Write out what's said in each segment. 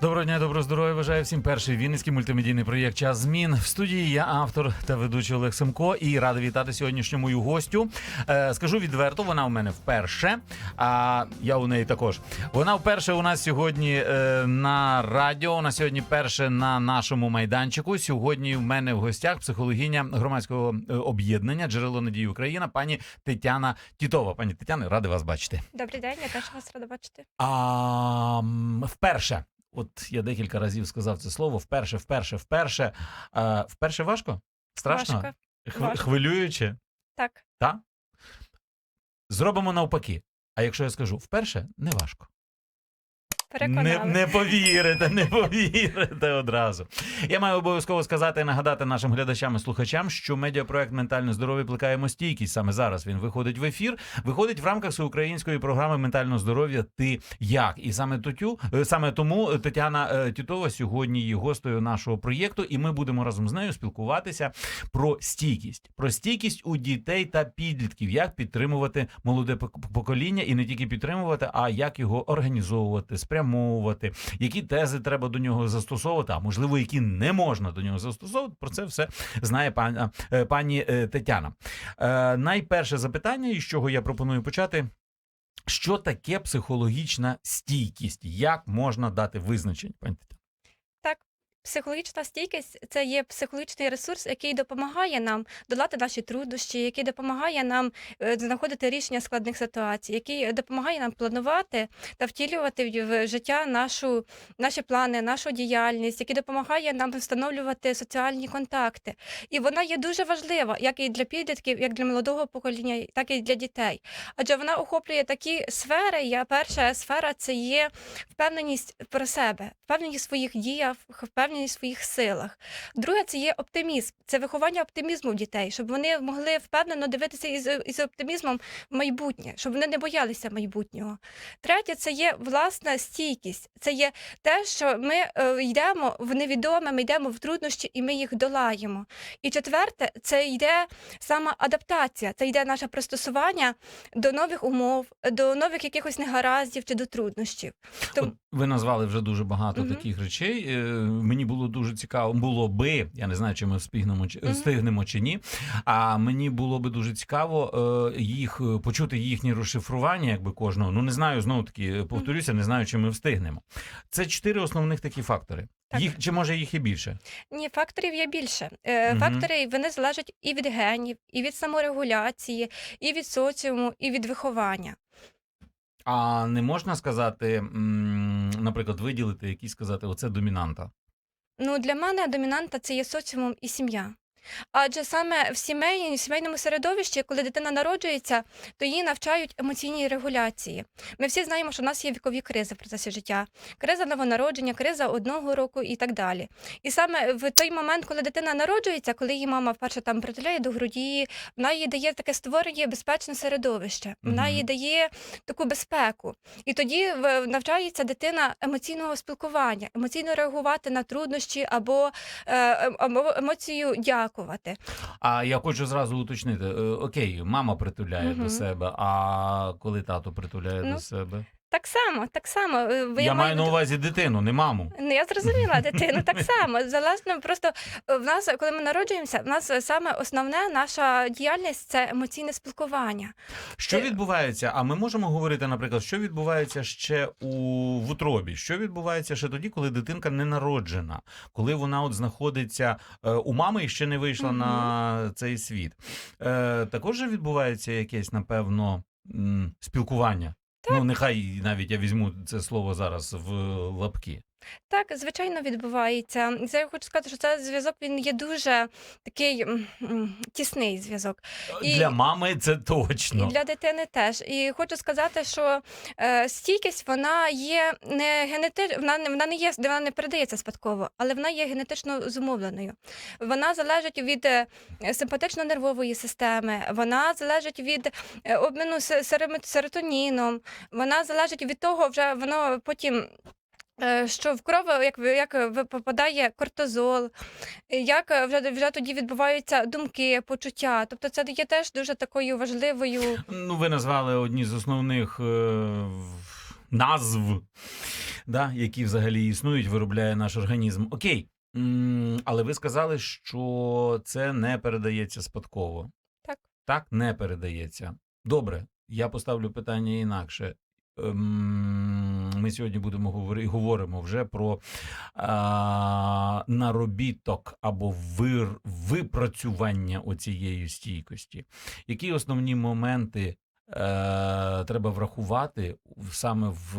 Доброго дня, доброго здоров'я. Бажаю всім перший вінницький мультимедійний проєкт Час змін. В студії я автор та ведучий Олег Семко і радий вітати сьогоднішню мою гостю. Е, скажу відверто, вона у мене вперше. А я у неї також. Вона вперше у нас сьогодні е, на радіо. Вона сьогодні перше на нашому майданчику. Сьогодні в мене в гостях психологиня громадського е, об'єднання Джерело надії Україна, пані Тетяна Тітова. Пані Тетяна, радий вас бачити. Добрий день, я теж вас рада бачити. А вперше. От я декілька разів сказав це слово. Вперше, вперше, вперше. А, вперше важко? Страшно? Важко. Хв- важко. Хвилююче? Так, Так? Зробимо навпаки. А якщо я скажу вперше, не важко. Переконали. Не, не повірите, не повірите одразу. Я маю обов'язково сказати і нагадати нашим глядачам і слухачам, що медіапроект Ментальне здоров'я плекаємо стійкість. Саме зараз він виходить в ефір. Виходить в рамках всеукраїнської програми ментального здоров'я Ти як? І саме тутю, е, саме тому Тетяна е, Тітова сьогодні є гостею нашого проєкту, і ми будемо разом з нею спілкуватися про стійкість, про стійкість у дітей та підлітків, як підтримувати молоде покоління і не тільки підтримувати, а як його організовувати, спрямовувати, які тези треба до нього застосовувати, а можливо, які не можна до нього застосовувати. Про це все знає пані, пані е, Тетяна. Е, Найперше запитання, із чого я пропоную почати. Що таке психологічна стійкість? Як можна дати визначення, пані Тетяна? Психологічна стійкість це є психологічний ресурс, який допомагає нам долати наші труднощі, який допомагає нам е, знаходити рішення складних ситуацій, який допомагає нам планувати та втілювати в- життя нашу, наші плани, нашу діяльність, який допомагає нам встановлювати соціальні контакти. І вона є дуже важлива, як і для підлітків, як для молодого покоління, так і для дітей. Адже вона охоплює такі сфери. Я перша сфера це є впевненість про себе, впевненість в своїх діях, впевненість в своїх силах. Друге, це є оптимізм, це виховання оптимізму в дітей, щоб вони могли впевнено дивитися із, із оптимізмом в майбутнє, щоб вони не боялися майбутнього. Третє, це є власна стійкість, це є те, що ми е, йдемо в невідоме, ми йдемо в труднощі і ми їх долаємо. І четверте, це йде сама адаптація, це йде наше пристосування до нових умов, до нових якихось негараздів чи до труднощів. Тому- ви назвали вже дуже багато Мгм. таких речей. Е, Мені було дуже цікаво, було би, я не знаю, чи ми встигнемо чи Мгм. встигнемо чи ні. А мені було би дуже цікаво е, їх е, почути їхнє розшифрування, якби кожного. Ну не знаю, знову таки повторюся, не знаю, чи ми встигнемо. Це чотири основних такі фактори. Так. Їх чи може їх і більше? Ні, факторів є більше. Е, Мгм. Фактори вони залежать і від генів, і від саморегуляції, і від соціуму, і від виховання. А не можна сказати, наприклад, виділити якісь сказати, оце домінанта. Ну, для мене домінанта це є соціумом і сім'я. Адже саме в сімейній, сімейному середовищі, коли дитина народжується, то її навчають емоційній регуляції. Ми всі знаємо, що в нас є вікові кризи в процесі життя: криза новонародження, криза одного року і так далі. І саме в той момент, коли дитина народжується, коли її мама вперше там притуляє до груді, вона їй дає таке створює безпечне середовище, вона їй дає таку безпеку. І тоді навчається дитина емоційного спілкування, емоційно реагувати на труднощі або, е, ем- або емоцію дякувати. А я хочу зразу уточнити: е, окей, мама притуляє до себе, а коли тато притуляє Ну, до себе? Так само, так само. е, ви- Я, маю на увазі дитину, не маму. Ну, я зрозуміла дитину так само. Залежно просто е, в нас, коли ми народжуємося, в нас е, саме основне наша діяльність це емоційне спілкування. Що відбувається? А ми можемо говорити, наприклад, що відбувається ще у в утробі? Що відбувається ще тоді, коли дитинка не народжена, коли вона от знаходиться е, у мами і ще не вийшла Мгм. на цей світ? Е, також відбувається якесь, напевно, м, спілкування. Ну, нехай навіть я візьму це слово зараз в лапки. Так, звичайно, відбувається. Це я хочу сказати, що цей зв'язок він є дуже такий м, тісний зв'язок. І- Для мами це І точно. для дитини теж. І хочу сказати, що е, стійкість вона є не генетич... вона, не- вона не є, вона не передається спадково, але вона є генетично зумовленою. Вона залежить від е, симпатично-нервової системи, вона залежить від е, обміну се- серотоніном, вона залежить від того, вже воно потім. Е, Що в кров як, ви- як попадає кортизол, як е, вже, вже тоді відбуваються думки, почуття. Тобто це є теж дуже такою важливою Ну, ви назвали одні з основних е, назв, да, які взагалі існують, виробляє наш організм. Окей. М, Але ви сказали, що це не передається спадково. Так. Так, не передається. Добре, я поставлю питання інакше. Ем, Ми сьогодні будемо говорити, говоримо вже про а, наробіток або вир, випрацювання оцієї стійкості. Які основні моменти е, треба врахувати саме в,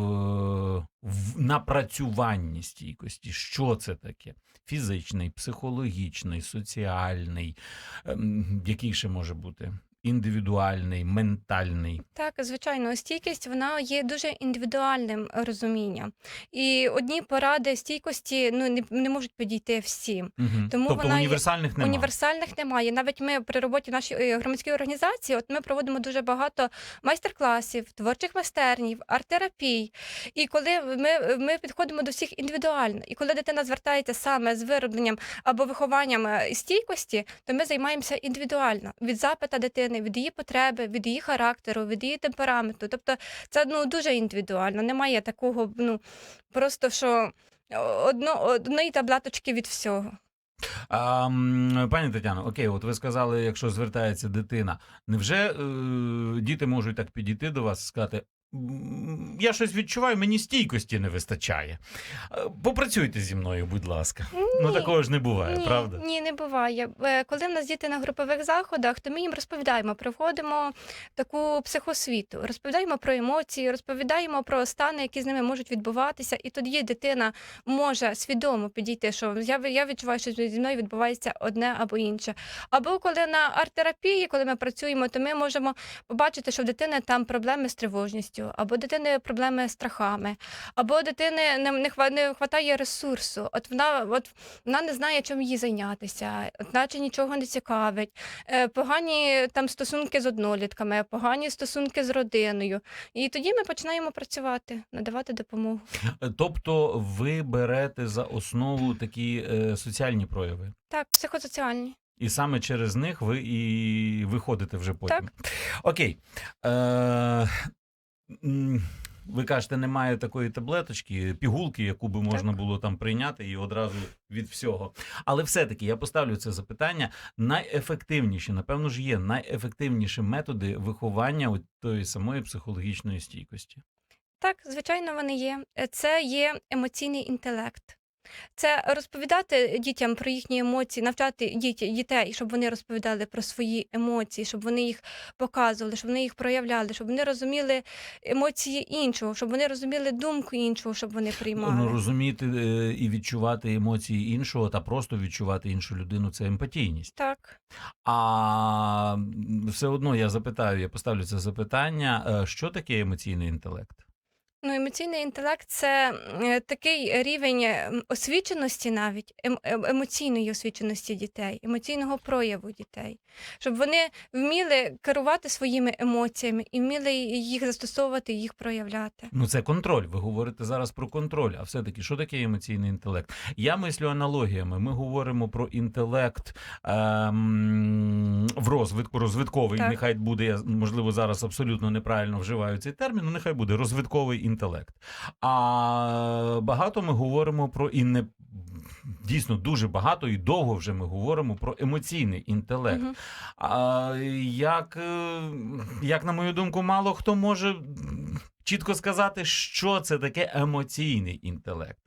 в напрацюванні стійкості? Що це таке? Фізичний, психологічний, соціальний, ем, який ще може бути? Індивідуальний, ментальний. Так, звичайно, стійкість вона є дуже індивідуальним розумінням. І одні поради стійкості ну, не, не можуть підійти всім. Угу. Тому тобто вона є універсальних немає. Універсальних немає. Навіть ми при роботі в нашій е, організації, от ми проводимо дуже багато майстер-класів, творчих майстернів, арт-терапій. І коли ми, ми підходимо до всіх індивідуально, і коли дитина звертається саме з виробленням або вихованням е, стійкості, то ми займаємося індивідуально від запита дитини, від її потреби, від її характеру, від її темпераменту. Тобто це ну дуже індивідуально. Немає такого, ну просто що одно, одної таблеточки від всього. А, пані Тетяно, окей, от ви сказали, якщо звертається дитина, невже е, діти можуть так підійти до вас і сказати? «М, Я щось відчуваю, мені стійкості не вистачає. Е, Попрацюйте зі мною, будь ласка. Ну такого ж не буває, ні, правда? Ні, не буває. Е, Коли в нас діти на групових заходах, то ми їм розповідаємо, проводимо таку психосвіту, розповідаємо про емоції, розповідаємо про стани, які з ними можуть відбуватися, і тоді дитина може свідомо підійти, що я, я відчуваю, що зі мною відбувається одне або інше. Або коли на арт-терапії, коли ми працюємо, то ми можемо побачити, що в дитини там проблеми з тривожністю, або дитини проблеми з страхами, або дитини не, не, хватає ресурсу. От вона, от вона не знає, чим їй зайнятися, наче нічого не цікавить. Е, погані там стосунки з однолітками, погані стосунки з родиною. І тоді ми починаємо працювати, надавати допомогу. Е, Тобто ви берете за основу такі е, соціальні прояви. Так, психосоціальні. І саме через них ви і виходите вже потім. Окей. Е, ви кажете, немає такої таблеточки, пігулки, яку би можна було там прийняти і одразу від всього. Але все-таки я поставлю це запитання. Найефективніші, напевно ж, є найефективніші методи виховання от тої самої психологічної стійкості. Так, звичайно, вони є. Це є емоційний інтелект. Це розповідати дітям про їхні емоції, навчати діт- дітей, щоб вони розповідали про свої емоції, щоб вони їх показували, щоб вони їх проявляли, щоб вони розуміли емоції іншого, щоб вони розуміли думку іншого, щоб вони приймали. Ну, розуміти е, і відчувати емоції іншого та просто відчувати іншу людину це емпатійність. Так. А все одно я запитаю, я поставлю це запитання: е, що таке емоційний інтелект? Ну, емоційний інтелект це е, такий рівень ем, освіченості, навіть ем- ем- емоційної освіченості дітей, емоційного прояву дітей, щоб вони вміли керувати своїми емоціями і вміли їх застосовувати, їх проявляти. Ну, це контроль. Ви говорите зараз про контроль. А все-таки, що таке емоційний інтелект? Я мислю аналогіями. Ми говоримо про інтелект ем, в розвитку, розвитковий. Так. Нехай буде, я можливо, зараз абсолютно неправильно вживаю цей термін, ну нехай буде розвитковий інтелект. А багато ми говоримо про і не. Дійсно, дуже багато і довго вже ми говоримо про емоційний інтелект. Мгм. А як, е, як на мою думку, мало хто може чітко сказати, що це таке емоційний інтелект.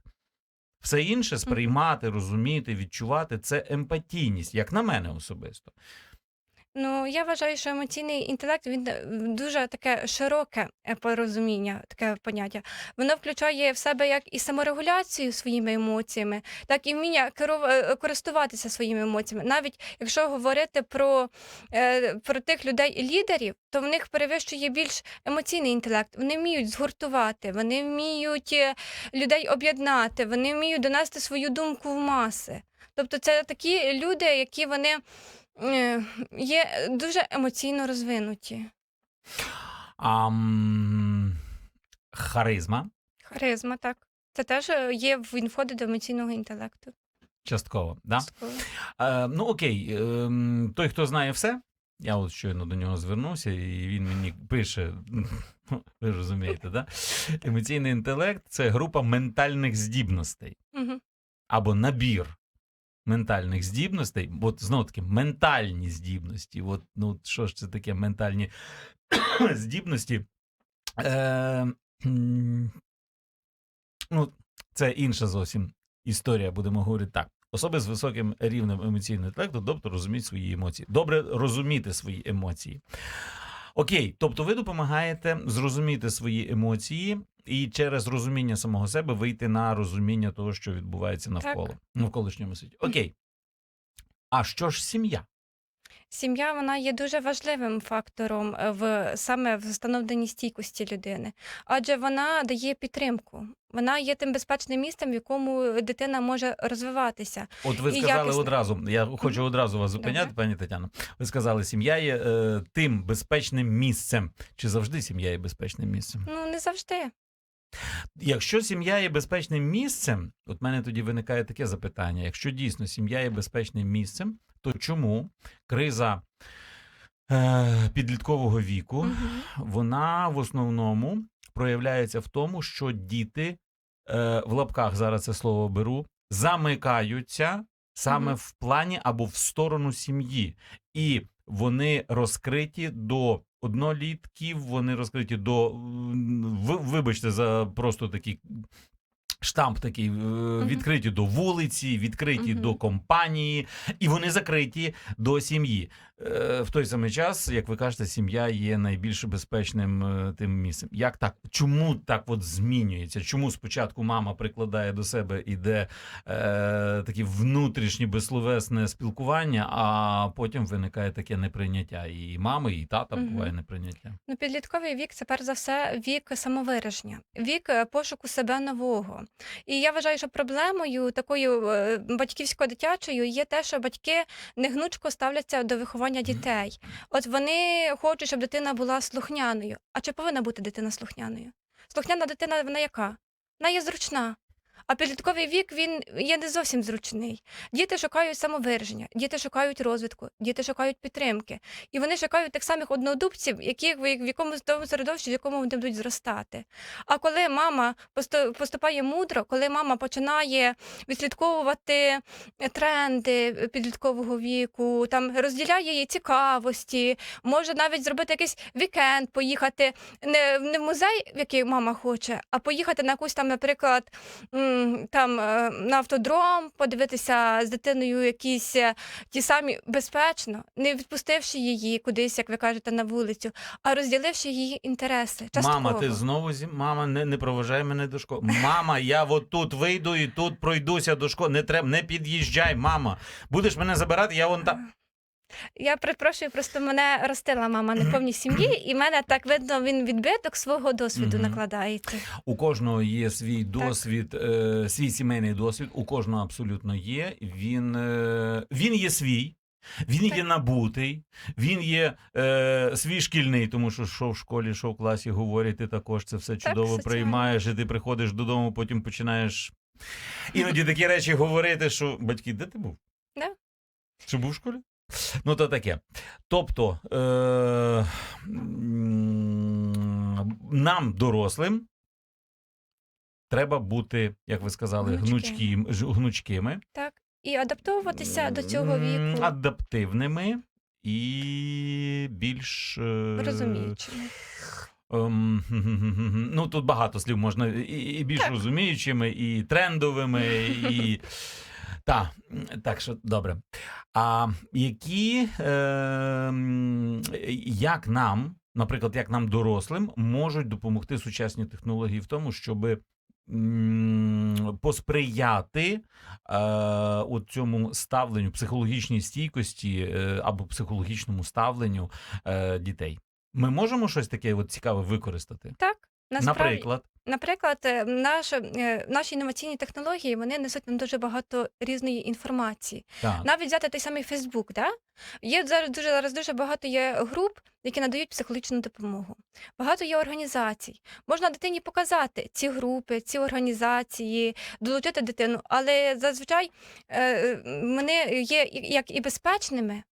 Все інше сприймати, розуміти, відчувати це емпатійність, як на мене особисто. Ну, я вважаю, що емоційний інтелект він е, дуже таке широке е, порозуміння, таке поняття. Воно включає в себе як і саморегуляцію своїми емоціями, так і вміння керу- е, користуватися своїми емоціями. Навіть якщо говорити про, про тих людей-лідерів, то в них перевищує більш емоційний інтелект. Вони вміють згуртувати, вони вміють людей об'єднати, вони вміють донести свою думку в маси. Тобто, це такі люди, які вони е, є дуже емоційно розвинуті. А, харизма Харизма, так. Це теж е, є, він входить до емоційного інтелекту. частково. Да? Частково. Е, ну окей, ем, той, хто знає все, Я от щойно до нього звернувся, і він мені пише: ви розумієте, да? Емоційний інтелект це група ментальних здібностей або набір ментальних здібностей. От знову таки, ментальні здібності. От, ну, що ж це таке ментальні здібності? Е, ну, це інша зовсім історія, будемо говорити так. Особи з високим рівнем емоційного інтелекту, тобто розуміють свої емоції. Добре розуміти свої емоції. Окей, тобто ви допомагаєте зрозуміти свої емоції і через розуміння самого себе вийти на розуміння того, що відбувається навколо навколишньому світі. Окей. А що ж сім'я? Сім'я вона є дуже важливим фактором е, в саме в встановленні стійкості людини, адже вона дає підтримку. Вона є тим безпечним місцем, в якому дитина може розвиватися. От ви сказали якісно. одразу, я хочу одразу вас зупиняти, Добре. пані Тетяно. Ви сказали, сім'я є е, тим безпечним місцем. Чи завжди сім'я є безпечним місцем? Ну не завжди. Якщо сім'я є безпечним місцем, от мене тоді виникає таке запитання: якщо дійсно сім'я є безпечним місцем, то чому криза е, підліткового віку Мгм. вона в основному проявляється в тому, що діти е, в лапках зараз це слово беру, замикаються саме Мгм. в плані або в сторону сім'ї, і вони розкриті до однолітків, вони розкриті до вибачте за просто такий. Штамп такий е, відкриті до вулиці, відкриті Мгм. до компанії, і вони закриті до сім'ї. Е, В той самий час, як ви кажете, сім'я є найбільш безпечним е, тим місцем. Як так? Чому так от змінюється? Чому спочатку мама прикладає до себе іде е, таке внутрішнє безсловесне спілкування, а потім виникає таке неприйняття і мами, і тата Мгм. буває неприйняття. Ну, підлітковий вік це перш за все вік самовираження, вік е, пошуку себе нового. І я вважаю, що проблемою такою батьківсько-дитячою є те, що батьки негнучко ставляться до виховання дітей. От вони хочуть, щоб дитина була слухняною. А чи повинна бути дитина слухняною? Слухняна дитина вона яка? Вона є зручна. А підлітковий вік він є не зовсім зручний. Діти шукають самовираження, діти шукають розвитку, діти шукають підтримки. І вони шукають тих самих однодубців, які в якомусь тому середовищі, в якому вони будуть зростати. А коли мама поступає мудро, коли мама починає відслідковувати тренди підліткового віку, там розділяє її цікавості, може навіть зробити якийсь вікенд, поїхати не, в музей, в який мама хоче, а поїхати на якусь там, наприклад, там е, на автодром, подивитися з дитиною якісь е, ті самі безпечно, не відпустивши її кудись, як ви кажете, на вулицю, а розділивши її інтереси. Частково. Мама, ти знову зі мама, не, не проважай мене до школи. Мама, я от тут вийду і тут пройдуся до школи. Не треба, не під'їжджай, мама. Будеш мене забирати, я вон там. Я перепрошую, просто мене ростила мама на повній сім'ї, і в мене так видно, він відбиток свого досвіду накладається. У кожного є свій досвід, е, свій сімейний досвід. У кожного абсолютно є. Він, е, він є свій. Він Так. є набутий, він є е, свій шкільний, тому що що в школі, що в класі говорять, ти також це все чудово соціально. приймаєш, і ти приходиш додому, потім починаєш іноді такі речі говорити, що батьки, де ти був? Да. Чи був в школі? Ну, то таке. Тобто е- нам, дорослим, треба бути, як ви сказали, Гнучкими. гнучким, ж- гнучкими, Так. І адаптовуватися до цього м, віку, адаптивними і більш е- розуміючими. Ем, ну, тут багато слів можна і, і більш розуміючими, і трендовими, і. Так, так що добре. А які, е, як нам, наприклад, як нам дорослим, можуть допомогти сучасні технології в тому, щоб посприяти е, от цьому ставленню, психологічній стійкості е, або психологічному ставленню е, дітей? Ми можемо щось таке от цікаве використати? Так, насправді, Наприклад, Наприклад, е, наш, е, наші інноваційні технології вони несуть нам дуже багато різної інформації. так. Навіть взяти той самий Фейсбук, да? є зараз дуже зараз дуже багато є груп, які надають психологічну допомогу. Багато є організацій. Можна дитині показати ці групи, ці організації, долучити дитину, але зазвичай е, вони є як і безпечними.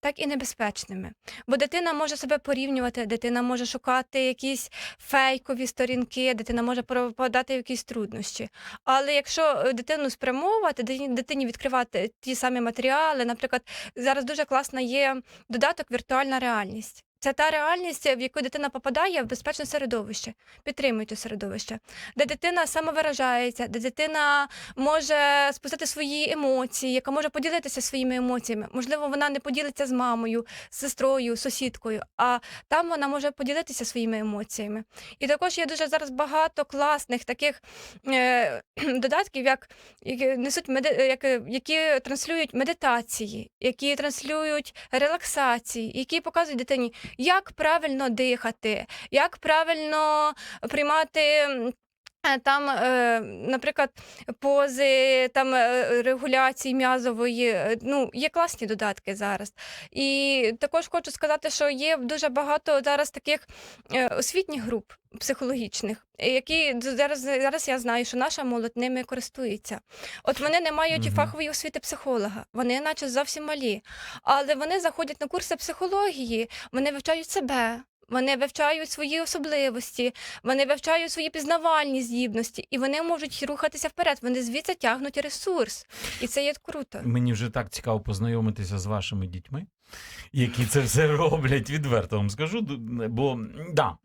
Так і небезпечними. Бо дитина може себе порівнювати, дитина може шукати якісь фейкові сторінки, дитина може попадати в якісь труднощі. Але якщо е, дитину спрямовувати, дитині- відкривати ті самі матеріали, наприклад, зараз дуже класно є додаток віртуальна реальність. Це та реальність, в яку дитина попадає в безпечне середовище, підтримуюче середовище, де дитина самовиражається, де дитина може спустити свої емоції, яка може поділитися своїми емоціями. Можливо, вона не поділиться з мамою, з сестрою, сусідкою, а там вона може поділитися своїми емоціями. І також є дуже зараз багато класних таких е, додатків, як які несуть меди, як, які транслюють медитації, які транслюють релаксації, які показують дитині, як правильно дихати, як правильно приймати. Е, Там, е, наприклад, пози, там е, регуляції м'язової, ну є класні додатки зараз. І також хочу сказати, що є дуже багато зараз таких освітніх груп психологічних, які зараз, зараз я знаю, що наша молодь ними користується. От вони не мають Мгм. фахової освіти психолога, вони наче зовсім малі, але вони заходять на курси психології, вони вивчають себе. Вони вивчають свої особливості, вони вивчають свої пізнавальні здібності, і вони можуть рухатися вперед. Вони звідси тягнуть ресурс, і це є круто. Мені вже так цікаво познайомитися з вашими дітьми, які це все роблять відверто вам скажу. Бо да,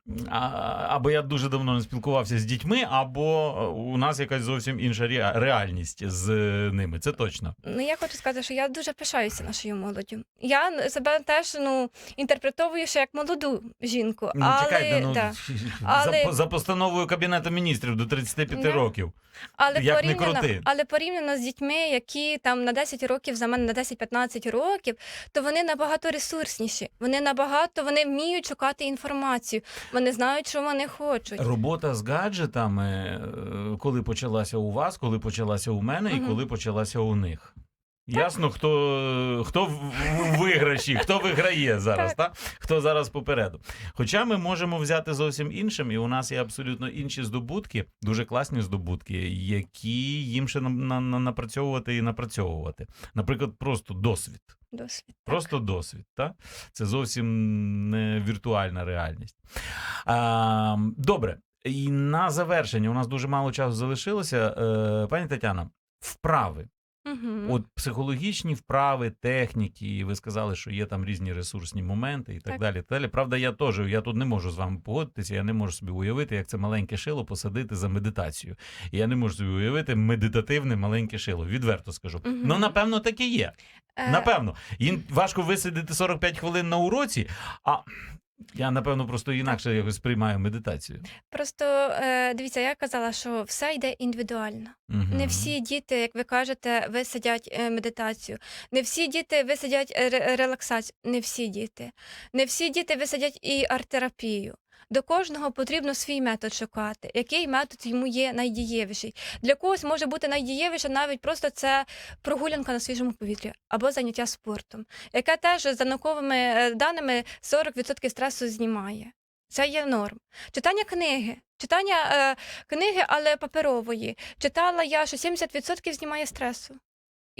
або я дуже давно не спілкувався з дітьми, або у нас якась зовсім інша реальність з ними. Це точно. Ну я хочу сказати, що я дуже пишаюся нашою молоддю. Я себе теж ну інтерпретовую ще як молоду жінку, Ну, але чекайте, ну да. за, Але- по- за постановою Кабінету міністрів до 35 Да. років. Але Як не порівняно, крути. але порівняно з дітьми, які там на 10 років за мене на 10-15 років, то вони набагато ресурсніші. Вони набагато вони вміють шукати інформацію. Вони знають, що вони хочуть. Робота з гаджетами, е, коли почалася у вас, коли почалася у мене і коли почалася у них. Ясно, хто, хто в виграші, хто виграє зараз, Так. та? хто зараз попереду. Хоча ми можемо взяти зовсім іншим, і у нас є абсолютно інші здобутки, дуже класні здобутки, які їм ще нам- на- на- напрацьовувати і напрацьовувати. Наприклад, просто досвід. Досвід. Просто досвід, так? Це зовсім не віртуальна реальність. А, добре. І на завершення у нас дуже мало часу залишилося. Е, пані Тетяна, вправи. Угу. От психологічні вправи, техніки, і ви сказали, що є там різні ресурсні моменти і так, Так. далі. так далі. Правда, я теж я тут не можу з вами погодитися, я не можу собі уявити, як це маленьке шило посадити за медитацію. Я не можу собі уявити медитативне маленьке шило. Відверто скажу. Мгм. Ну, напевно, так і є. Е, Напевно, їм важко висидіти 45 хвилин на уроці, а я напевно просто інакше якось сприймаю медитацію. Просто е, дивіться, я казала, що все йде індивідуально. Угу. Не всі діти, як ви кажете, висадять е, медитацію. Не всі діти висадять е, релаксацію. Не всі діти. Не всі діти висадять і арт-терапію. До кожного потрібно свій метод шукати, який метод йому є найдієвіший. Для когось може бути найдієвіше навіть просто це прогулянка на свіжому повітрі або заняття спортом, яке теж за науковими е, даними 40% стресу знімає. Це є норм. Читання книги. Читання е, книги, але паперової. Читала я, що 70% знімає стресу.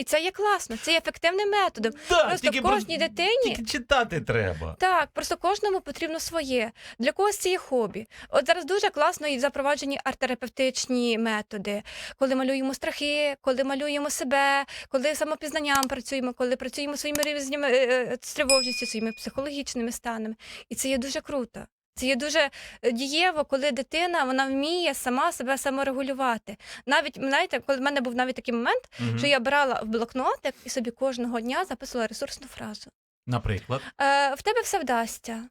І це є класно, це є ефективним методом. Да, Просто тільки кожній про- дитині Тільки читати треба. так, просто кожному потрібно своє. Для когось це є хобі. От зараз дуже класно і запроваджені арт-терапевтичні методи, коли малюємо страхи, коли малюємо себе, коли самопізнанням працюємо, коли працюємо своїми різніми е, е, з тривожністю, своїми психологічними станами. І це є дуже круто. Це є дуже е, дієво, коли дитина вона вміє сама себе саморегулювати. Навіть знаєте, коли в мене був навіть такий момент, Мгм. що я брала в блокнотик і собі кожного дня записувала ресурсну фразу. Наприклад, Е, в тебе все вдасться.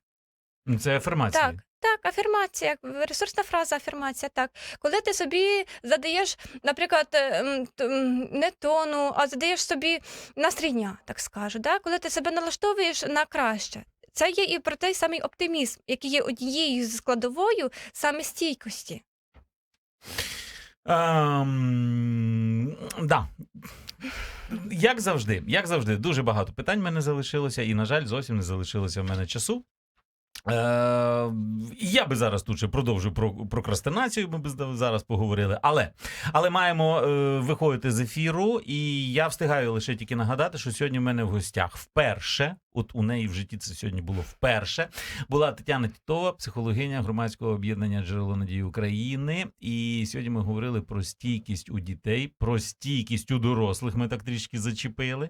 Ну, це афірмація. Так, так, афірмація, ресурсна фраза, афірмація. Так, коли ти собі задаєш, наприклад, е, не тону, а задаєш собі настрій дня, так скажу. Да? Коли ти себе налаштовуєш на краще. Це є і про той самий оптимізм, який є однією з складовою саме стійкості. Ем, да. Як завжди, як завжди, дуже багато питань в мене залишилося, і, на жаль, зовсім не залишилося в мене часу. Е, я би зараз тут ще продовжив про прокрастинацію, ми б зараз поговорили. Але, але маємо е, виходити з ефіру, і я встигаю лише тільки нагадати, що сьогодні в мене в гостях вперше, от у неї в житті це сьогодні було вперше, була Тетяна Тітова, психологиня громадського об'єднання Джерело надії України. І сьогодні ми говорили про стійкість у дітей, про стійкість у дорослих. Ми так трішки зачепили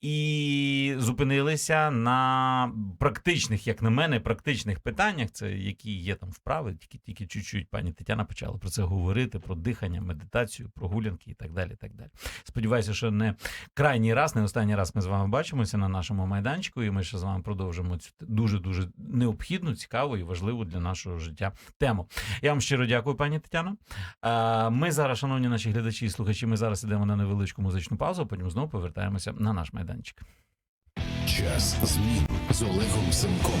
і зупинилися на практичних, як на мене, практичних питаннях. Це які є там вправи, тільки тільки чуть-чуть пані Тетяна почала про це говорити: про дихання, медитацію, прогулянки і так далі. І так далі. Сподіваюся, що не крайній раз, не останній раз ми з вами бачимося на нашому майданчику, і ми ще з вами продовжимо цю дуже дуже необхідну, цікаву і важливу для нашого життя тему. Я вам щиро дякую, пані Тетяно. Ми зараз, шановні наші глядачі і слухачі, ми зараз ідемо на невеличку музичну паузу, потім знову повертаємося на наш майданчик. Час змін з Олегом Семком.